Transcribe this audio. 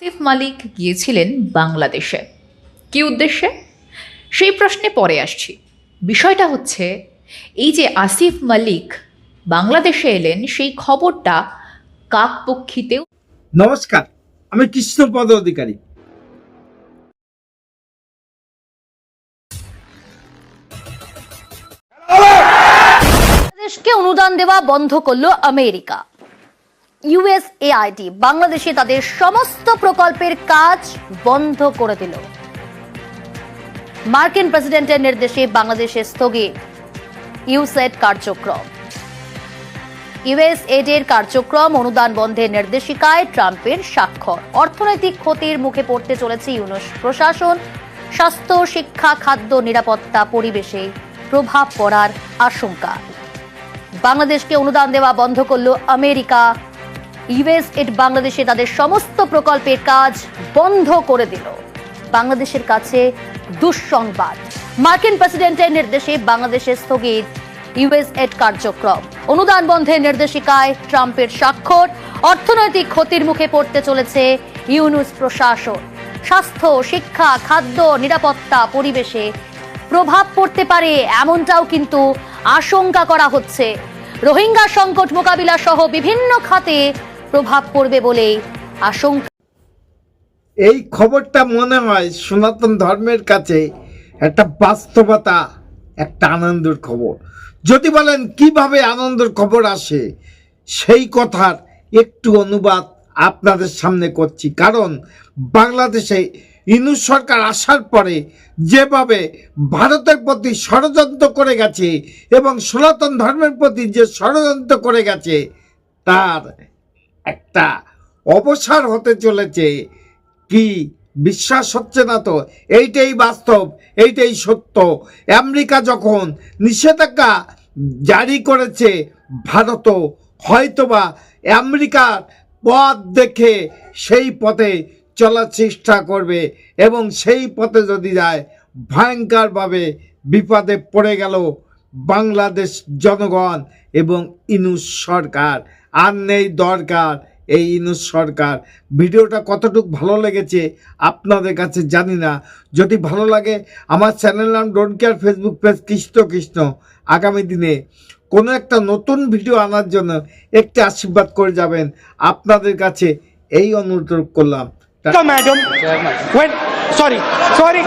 আসিফ মালিক গিয়েছিলেন বাংলাদেশে। কী উদ্দেশ্যে? সেই প্রশ্নে পরে আসছি। বিষয়টা হচ্ছে এই যে আসিফ মালিক বাংলাদেশে এলেন সেই খবরটা কাকপক্ষিতেও নমস্কার আমি কৃষ্ণপদ অধিকারী। বাংলাদেশকে অনুদান দেওয়া বন্ধ করল আমেরিকা। ইউএসএআইডি বাংলাদেশে তাদের সমস্ত প্রকল্পের কাজ বন্ধ করে দিল। মার্কিন প্রেসিডেন্টের নির্দেশে বাংলাদেশে স্থগিত ইউসেট কার্যক্রম। ইউএসএড এর কার্যক্রম অনুদান বন্ধের নির্দেশিকায় ট্রাম্পের স্বাক্ষর। অর্থনৈতিক ক্ষতির মুখে পড়তে চলেছে ইউনুস প্রশাসন। স্বাস্থ্য, শিক্ষা, খাদ্য, নিরাপত্তা, পরিবেশে প্রভাব পড়ার আশঙ্কা। বাংলাদেশকে অনুদান দেওয়া বন্ধ করল আমেরিকা। ইউএসএড বাংলাদেশে তাদের সমস্ত প্রকল্পের কাজ বন্ধ করে দিল। বাংলাদেশের কাছে দুঃসংবাদ। মার্কিন প্রেসিডেন্টের নির্দেশে বাংলাদেশে স্থগিত ইউএসএড কার্যক্রম। অনুদান বন্ধের নির্দেশিকায় ট্রাম্পের স্বাক্ষর অর্থনৈতিক ক্ষতির মুখে পড়তে চলেছে ইউনুস প্রশাসন। স্বাস্থ্য, শিক্ষা, খাদ্য, নিরাপত্তা, পরিবেশে প্রভাব পড়তে পারে এমনটাও কিন্তু আশঙ্কা করা হচ্ছে। রোহিঙ্গা সংকট মোকাবিলা সহ বিভিন্ন খাতে প্রভাব পড়বে বলেই আশঙ্কা। এই খবরটা মনে হয় সনাতন ধর্মের কাছে একটা বাস্তবতা, একটা আনন্দের খবর। যদি বলেন কীভাবে আনন্দের খবর আসে, সেই কথার একটু অনুবাদ আপনাদের সামনে করছি। কারণ বাংলাদেশে ইনুস সরকার আসার পরে যেভাবে ভারতের প্রতি ষড়যন্ত্র করে গেছে এবং সনাতন ধর্মের প্রতি যে ষড়যন্ত্র করে গেছে, তার একটা অবসর হতে চলেছে। কি বিশ্বাস হচ্ছে না তো? এইটাই বাস্তব, এইটাই সত্য। আমেরিকা যখন নিষেধাজ্ঞা জারি করেছে ভারতও হয়তোবা আমেরিকার পথ দেখে সেই পথে চলার চেষ্টা করবে এবং সেই পথে যদি যায়, ভয়ঙ্করভাবে বিপদে পড়ে গেল বাংলাদেশ জনগণ এবং ইনুস সরকার। আর নেই দরকার এই ইনুস সরকার। ভিডিওটা কতটুকু ভালো লেগেছে আপনাদের কাছে জানি না। যদি ভালো লাগে আমার চ্যানেল নাম don't care Facebook page Krishna Krishna. আগামী দিনে কোনো একটা নতুন ভিডিও আনার জন্য একটি আশীর্বাদ করে যাবেন। আপনাদের কাছে এই অনুরোধ করলাম. When, sorry, sorry.